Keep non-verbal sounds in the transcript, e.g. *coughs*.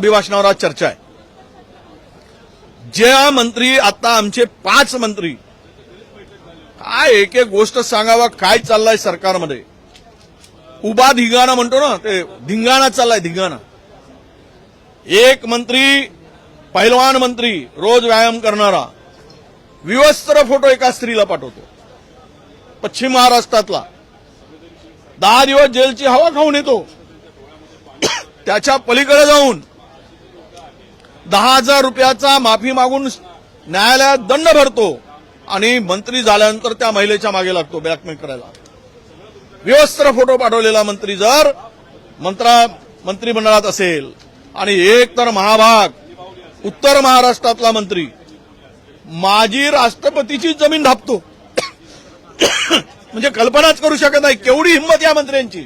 अभिभाषणावर आज चर्चा आहे. ज्या मंत्री आता आमचे पाच मंत्री काय एक एक गोष्ट सांगावा काय चाललंय सरकारमध्ये? उभा धिंगाणा म्हणतो ना ते धिंगाणा चाललाय धिंगाणा. एक मंत्री पहिलवान मंत्री रोज व्यायाम करणारा विवस्त्र फोटो एका स्त्रीला पाठवतो. पश्चिम महाराष्ट्रातला. दहा दिवस जेलची हवा खाऊन येतो. *coughs* त्याच्या पलीकडे जाऊन दहा हजार रुपयाचा माफी मागून न्यायालयात दंड भरतो आणि मंत्री झाल्यानंतर त्या महिलेच्या मागे लागतो ब्लॅकमेल करायला. विवस्त्र फोटो पाठवलेला मंत्री जर मंत्रा मंत्रिमंडळात असेल आणि एक तर महाभाग उत्तर महाराष्ट्रातला मंत्री माजी राष्ट्रपतीची जमीन धापतो *coughs* म्हणजे कल्पनाच करू शकत नाही केवढी हिंमत या मंत्र्यांची.